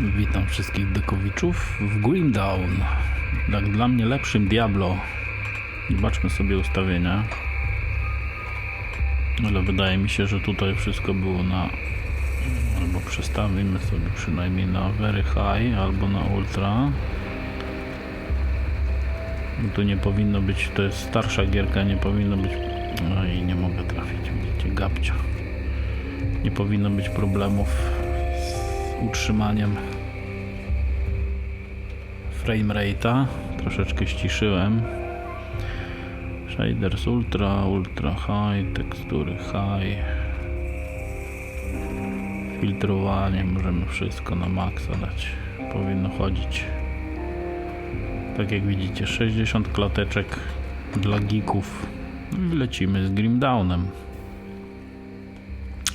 Witam wszystkich dekowiczów w Grimdown. Jak dla mnie lepszym Diablo. Zobaczmy sobie ustawienia. Ale wydaje mi się, że tutaj wszystko było na... Albo przestawimy sobie przynajmniej na Very High albo na Ultra. Tu nie powinno być, to jest starsza gierka, nie powinno być... No i nie mogę trafić, widzicie, gapcia. Nie powinno być problemów z utrzymaniem frame rate'a. Troszeczkę ściszyłem. Shaders ultra, ultra high, tekstury high. Filtrowanie, możemy wszystko na maksa dać. Powinno chodzić. Tak jak widzicie, 60 klateczek dla geeków. I lecimy z Grimdownem.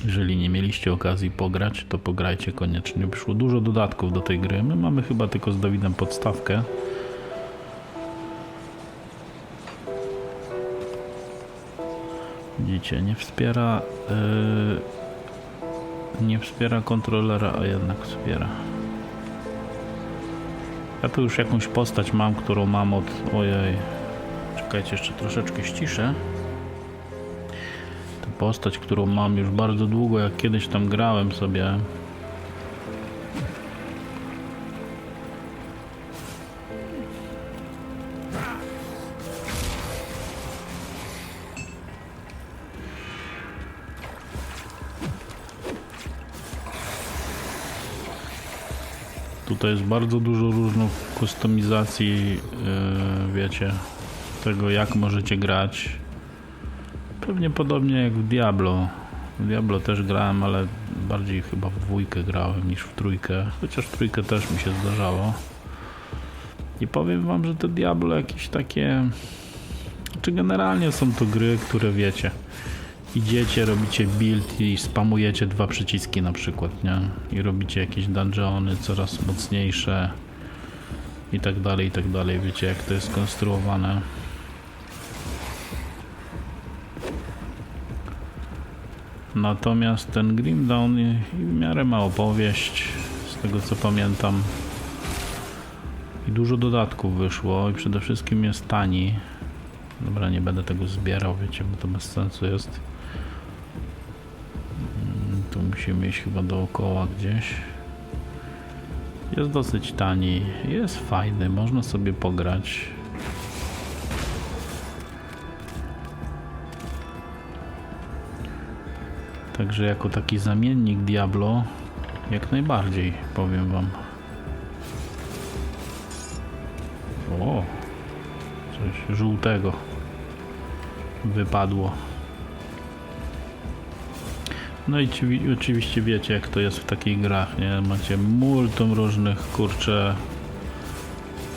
Jeżeli nie mieliście okazji pograć, to pograjcie koniecznie. Przyszło dużo dodatków do tej gry. My mamy chyba tylko z Dawidem podstawkę. Widzicie, nie wspiera yy, nie wspiera kontrolera, a jednak wspiera. Ja tu już jakąś postać mam, którą mam od... Ojej. Czekajcie, jeszcze troszeczkę ściszę postać, którą mam już bardzo długo, jak kiedyś tam grałem sobie. Tutaj jest bardzo dużo różnych kustomizacji, yy, wiecie, tego jak możecie grać. Pewnie podobnie jak w Diablo. W Diablo też grałem, ale bardziej chyba w dwójkę grałem niż w trójkę. Chociaż w trójkę też mi się zdarzało. I powiem wam, że te Diablo jakieś takie... Czy generalnie są to gry, które wiecie... Idziecie, robicie build i spamujecie dwa przyciski na przykład, nie? I robicie jakieś dungeony coraz mocniejsze i tak dalej, i tak dalej. Wiecie jak to jest skonstruowane. Natomiast ten Grimdown i i w miarę ma opowieść, z tego co pamiętam. I dużo dodatków wyszło i przede wszystkim jest tani. Dobra, nie będę tego zbierał, wiecie, bo to bez sensu jest. Mm, Tu musimy iść chyba dookoła gdzieś. Jest dosyć tani, jest fajny, można sobie pograć. Także jako taki zamiennik Diablo jak najbardziej powiem wam. O, coś żółtego wypadło. No i ci, oczywiście wiecie jak to jest w takich grach, nie? Macie multum różnych kurcze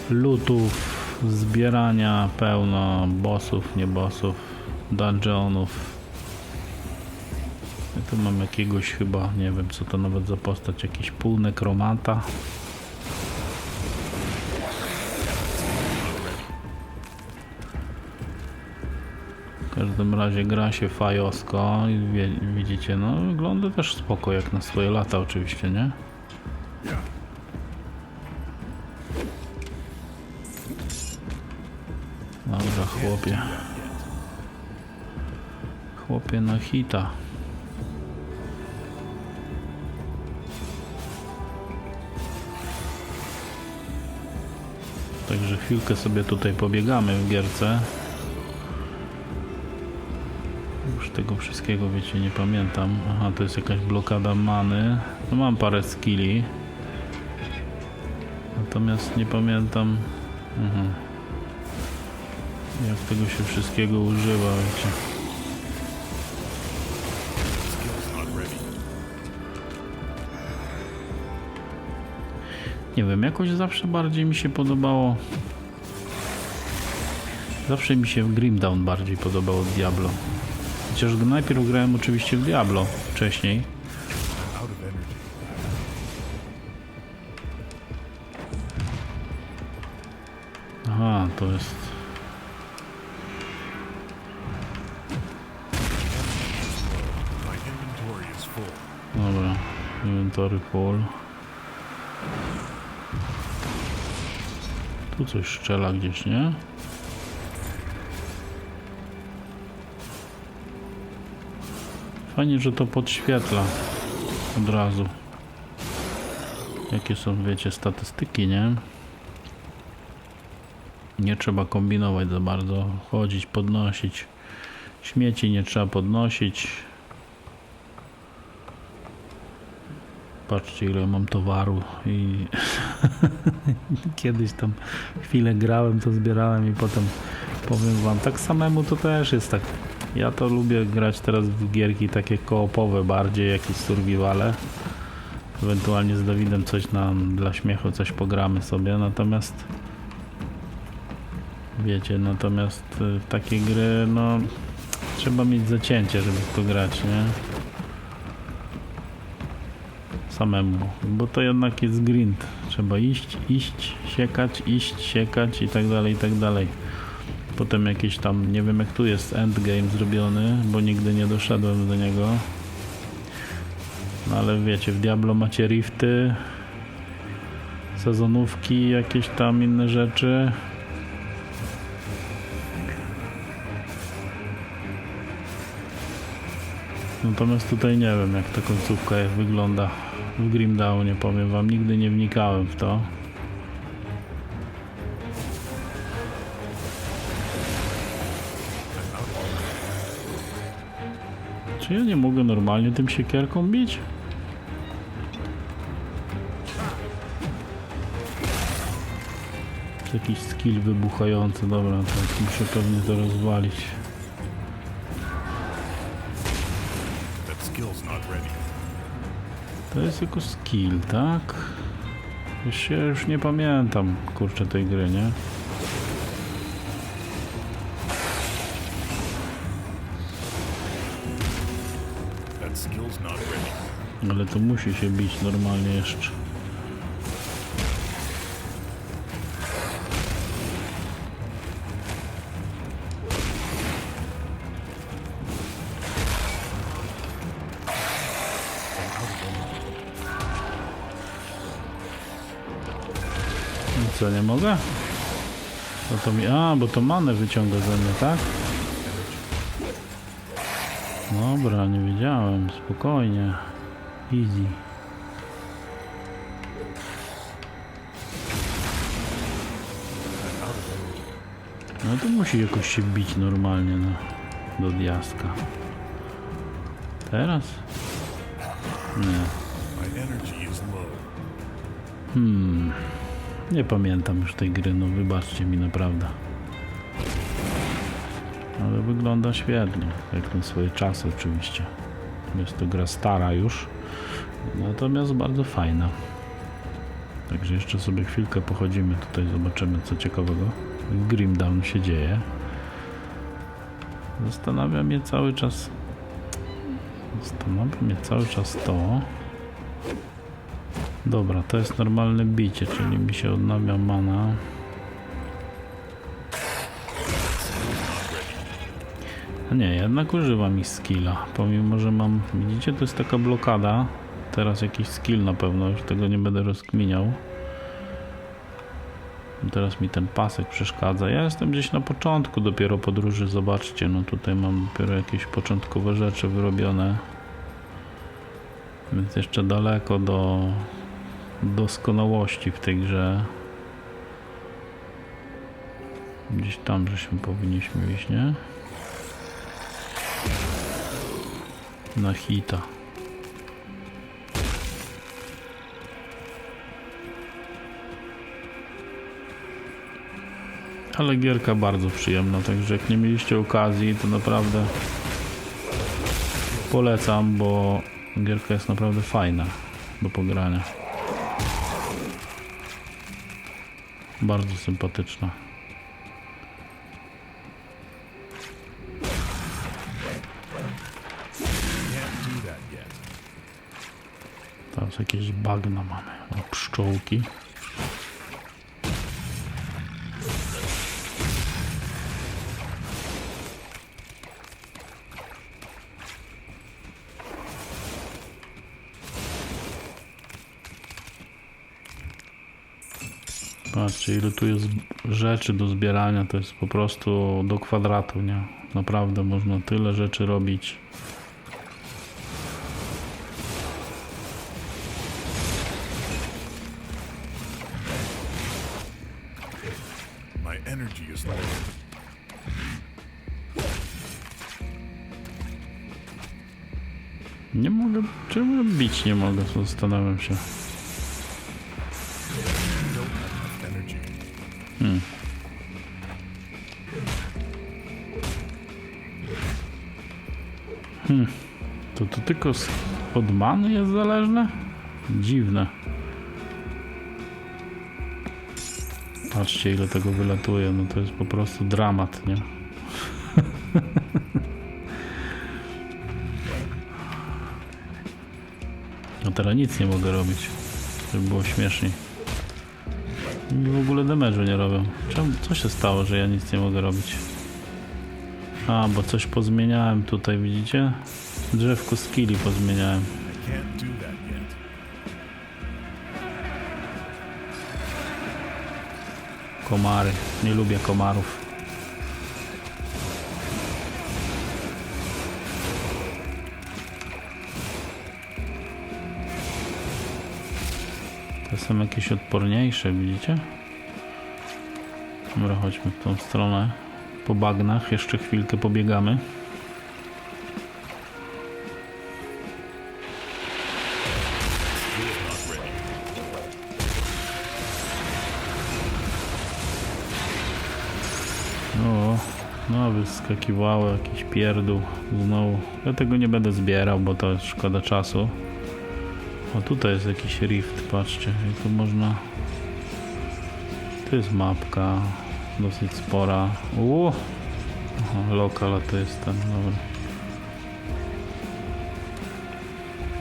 lutów, zbierania pełno bossów, nie bossów, dungeonów. Tu mam jakiegoś chyba, nie wiem co to nawet za postać, jakiś pół nekromanta. W każdym razie gra się fajosko i wie, widzicie, no wygląda też spoko jak na swoje lata oczywiście, nie? Dobra, chłopie. Chłopie na hita. Także chwilkę sobie tutaj pobiegamy w gierce. Już tego wszystkiego wiecie, nie pamiętam. Aha, to jest jakaś blokada many. No mam parę skilli. Natomiast nie pamiętam mhm. jak tego się wszystkiego używa, wiecie. Nie wiem, jakoś zawsze bardziej mi się podobało. Zawsze mi się Grimdown bardziej podobało od Diablo. Chociaż najpierw grałem oczywiście w Diablo wcześniej. Aha, to jest. Dobra, inventory full. Tu coś strzela gdzieś, nie? Fajnie, że to podświetla od razu. Jakie są, wiecie, statystyki, nie? Nie trzeba kombinować za bardzo. Chodzić, podnosić. Śmieci nie trzeba podnosić. Patrzcie ile mam towaru i kiedyś tam chwilę grałem, to zbierałem i potem powiem wam, tak samemu to też jest tak. Ja to lubię grać teraz w gierki takie koopowe bardziej, jakieś survivale. Ewentualnie z Dawidem coś nam dla śmiechu coś pogramy sobie, natomiast wiecie, natomiast y, takie gry, no trzeba mieć zacięcie, żeby w to grać, nie? Samemu, bo to jednak jest grind. Trzeba iść, iść, siekać, iść, siekać i tak dalej, i tak dalej. Potem jakieś tam, nie wiem jak tu jest endgame zrobiony, bo nigdy nie doszedłem do niego. No ale wiecie, w Diablo macie rifty, sezonówki, jakieś tam inne rzeczy. Natomiast tutaj nie wiem jak ta końcówka wygląda w Grimdownie, powiem wam, nigdy nie wnikałem w to. Czy ja nie mogę normalnie tym siekierką bić? Jakiś skill wybuchający, dobra, to muszę pewnie to rozwalić. To jest jako skill, tak? Już się już nie pamiętam, kurczę, tej gry, nie? Ale to musi się bić normalnie jeszcze. Co, nie mogę? No to mi... A, bo to manę wyciąga ze mnie, tak? Dobra, nie wiedziałem. Spokojnie. Easy. No to musi jakoś się bić normalnie no, do diaska. Teraz? Nie. Hmm. Nie pamiętam już tej gry, no wybaczcie mi naprawdę. Ale wygląda świetnie, jak na swoje czasy oczywiście. Jest to gra stara już, natomiast bardzo fajna. Także jeszcze sobie chwilkę pochodzimy tutaj, zobaczymy co ciekawego w Grimdown się dzieje. Zastanawia mnie cały czas Zastanawia mnie cały czas to Dobra, to jest normalne bicie, czyli mi się odnawia mana. Nie, jednak używam ich skilla. Pomimo, że mam. Widzicie, to jest taka blokada. Teraz jakiś skill na pewno, już tego nie będę rozkminiał. Teraz mi ten pasek przeszkadza. Ja jestem gdzieś na początku dopiero podróży, zobaczcie. No tutaj mam dopiero jakieś początkowe rzeczy wyrobione. Więc jeszcze daleko do doskonałości w tej grze. Gdzieś tam żeśmy powinniśmy iść, nie? Na hita. Ale gierka bardzo przyjemna, także jak nie mieliście okazji, to naprawdę polecam, bo gierka jest naprawdę fajna do pogrania. Bardzo sympatyczna. Teraz jakieś bagna mamy. O, pszczółki. Patrzcie, ile tu jest rzeczy do zbierania, to jest po prostu do kwadratu, nie? Naprawdę można tyle rzeczy robić. Nie mogę, czemu bić nie mogę, zastanawiam się. To to tylko z, od many jest zależne? Dziwne. Patrzcie ile tego wylatuje, no to jest po prostu dramat, nie? No teraz nic nie mogę robić, żeby było śmieszniej. W ogóle damage'u nie robią. Czemu, co się stało, że ja nic nie mogę robić? A, bo coś pozmieniałem tutaj, widzicie? Drzewko skilli pozmieniałem. Komary. Nie lubię komarów. Są jakieś odporniejsze, widzicie? Dobra, chodźmy w tą stronę. Po bagnach jeszcze chwilkę pobiegamy. O, no wyskakiwało jakiś pierdół znowu. Ja tego nie będę zbierał, bo to szkoda czasu. O, tutaj jest jakiś rift, patrzcie, i tu można... Tu jest mapka, dosyć spora. Uuu! Aha, lokal, a to jest ten, dobra.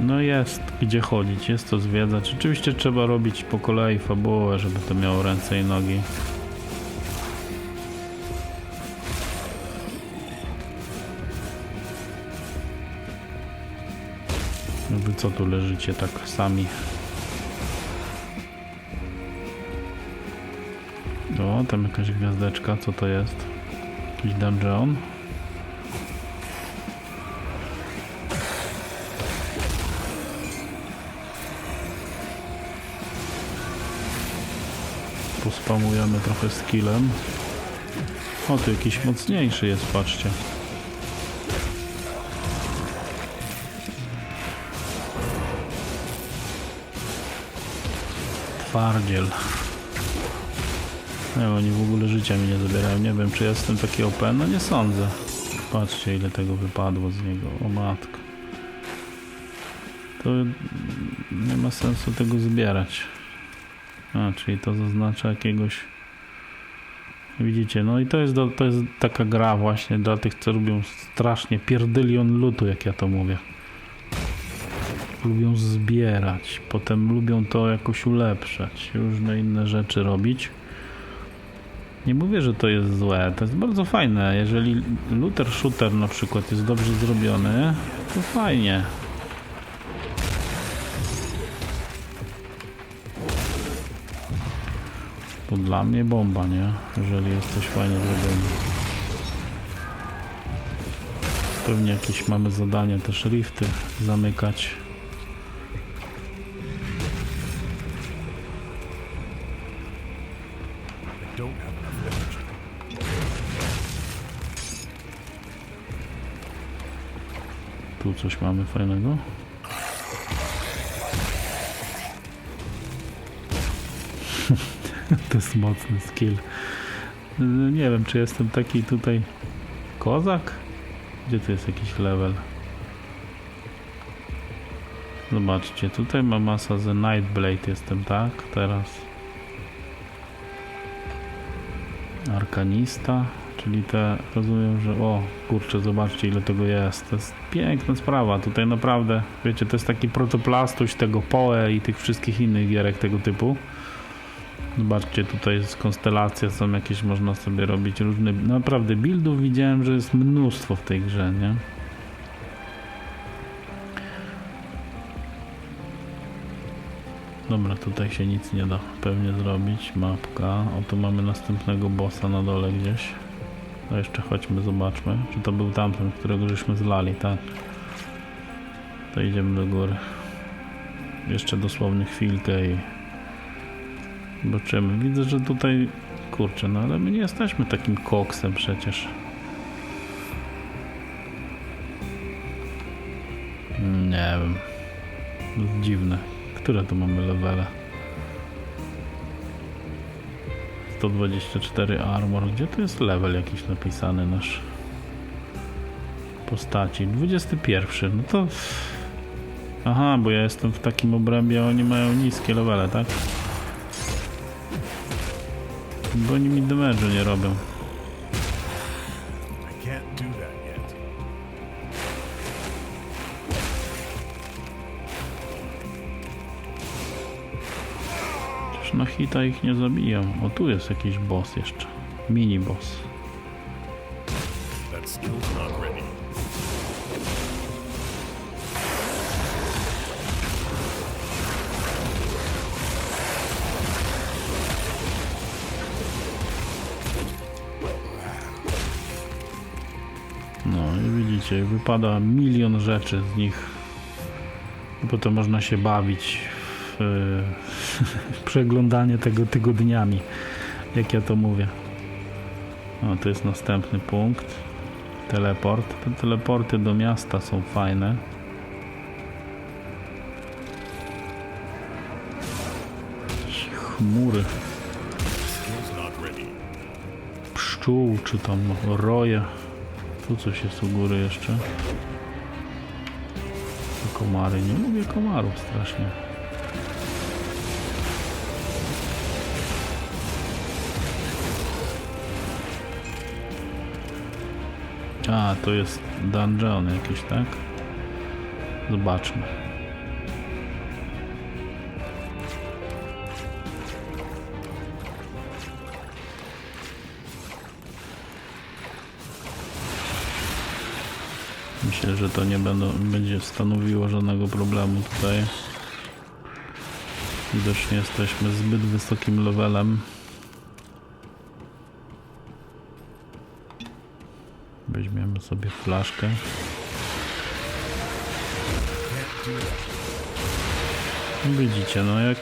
No jest gdzie chodzić, jest to zwiedzać. Oczywiście trzeba robić po kolei fabułę, żeby to miało ręce i nogi. No wy co tu leżycie tak sami? O, tam jakaś gwiazdeczka, co to jest? Jakiś dungeon? Pospamujemy trochę skillem. O, tu jakiś mocniejszy jest, patrzcie. Twardziel. Nie, oni w ogóle życia mi nie zabierają. Nie wiem, czy jestem taki OP. No nie sądzę. Patrzcie, ile tego wypadło z niego. O matko. To nie ma sensu tego zbierać. A, czyli to zaznacza jakiegoś... Widzicie, no i to jest, do, to jest taka gra właśnie dla tych, co lubią strasznie pierdylion lutu, jak ja to mówię lubią zbierać, potem lubią to jakoś ulepszać, różne inne rzeczy robić. Nie mówię, że to jest złe, to jest bardzo fajne. Jeżeli looter shooter na przykład jest dobrze zrobiony, to fajnie. To dla mnie bomba, nie? Jeżeli jest coś fajnie zrobione. Pewnie jakieś mamy zadania też rifty zamykać. Coś mamy fajnego. to jest mocny skill. Nie wiem, czy jestem taki tutaj kozak? Gdzie tu jest jakiś level? Zobaczcie, tutaj ma masa The Nightblade jestem, tak? Teraz. Arkanista, czyli te, rozumiem, że o kurczę, zobaczcie ile tego jest. To jest piękna sprawa. Tutaj naprawdę, wiecie, to jest taki protoplastuś tego Poe i tych wszystkich innych gierek tego typu. Zobaczcie, tutaj jest konstelacja, są jakieś, można sobie robić różne, naprawdę buildów widziałem, że jest mnóstwo w tej grze, nie? Dobra, tutaj się nic nie da pewnie zrobić. Mapka. O, tu mamy następnego bossa na dole gdzieś. No jeszcze chodźmy, zobaczmy. Czy to był tamten, którego żeśmy zlali, tak? To idziemy do góry. Jeszcze dosłownie chwilkę i zobaczymy. Widzę, że tutaj kurczę, no ale my nie jesteśmy takim koksem przecież. Nie wiem. To dziwne. Które tu mamy levele? 124 armor. Gdzie tu jest level jakiś napisany nasz? Postaci. 21. No to... Aha, bo ja jestem w takim obrębie, a oni mają niskie levele, tak? Bo oni mi damage'u nie robią. Na hita ich nie zabiją. O, tu jest jakiś boss jeszcze. Mini boss. No i widzicie, wypada milion rzeczy z nich. I potem można się bawić przeglądanie tego tygodniami, jak ja to mówię. O, to jest następny punkt. Teleport. Te teleporty do miasta są fajne. Chmury pszczół, czy tam roje. Tu coś jest u góry jeszcze. Komary. Nie lubię komarów strasznie. A, to jest dungeon jakiś, tak? Zobaczmy. Myślę, że to nie będą, będzie stanowiło żadnego problemu tutaj. Widocznie jesteśmy zbyt wysokim levelem. Weźmiemy sobie flaszkę. Widzicie, no jak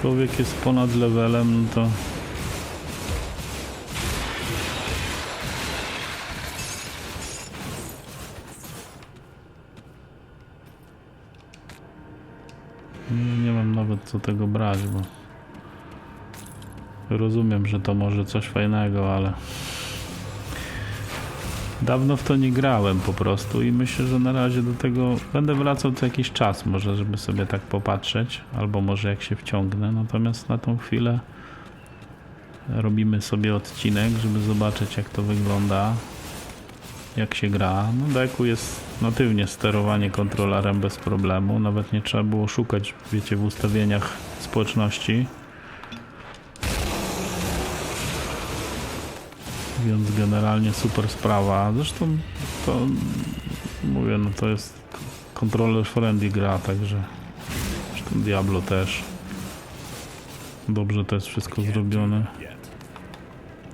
człowiek jest ponad levelem, no to nie mam nawet co tego brać, bo rozumiem, że to może coś fajnego, ale Dawno w to nie grałem po prostu i myślę, że na razie do tego będę wracał co jakiś czas, może żeby sobie tak popatrzeć, albo może jak się wciągnę. Natomiast na tą chwilę robimy sobie odcinek, żeby zobaczyć jak to wygląda, jak się gra. No deku jest natywnie sterowanie kontrolerem bez problemu, nawet nie trzeba było szukać, wiecie, w ustawieniach społeczności. Więc generalnie super sprawa. Zresztą to mówię, no to jest kontroler friendly gra, także zresztą Diablo też. Dobrze to jest wszystko zrobione.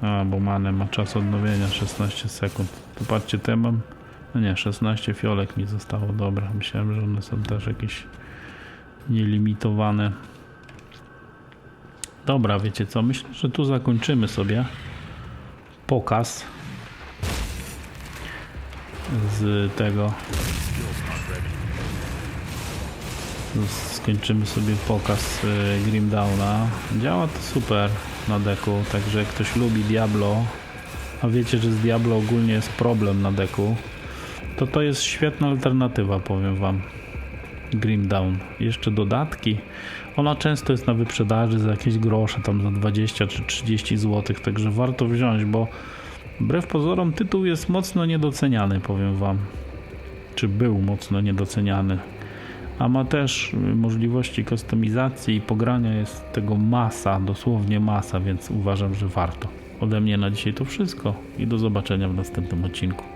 A, bo manę ma czas odnowienia 16 sekund. To patrzcie, te mam. No nie, 16 fiolek mi zostało. Dobra, myślałem, że one są też jakieś nielimitowane. Dobra, wiecie co? Myślę, że tu zakończymy sobie pokaz z tego. Skończymy sobie pokaz y, Grim Downa. Działa to super na deku, także jak ktoś lubi Diablo, a wiecie, że z Diablo ogólnie jest problem na deku, to to jest świetna alternatywa, powiem wam. Grim Down. Jeszcze dodatki. Ona często jest na wyprzedaży za jakieś grosze, tam za 20 czy 30 zł, także warto wziąć, bo wbrew pozorom tytuł jest mocno niedoceniany, powiem wam. Czy był mocno niedoceniany a ma też możliwości kustomizacji i pogrania jest tego masa, dosłownie masa, więc uważam, że warto. Ode mnie na dzisiaj to wszystko i do zobaczenia w następnym odcinku.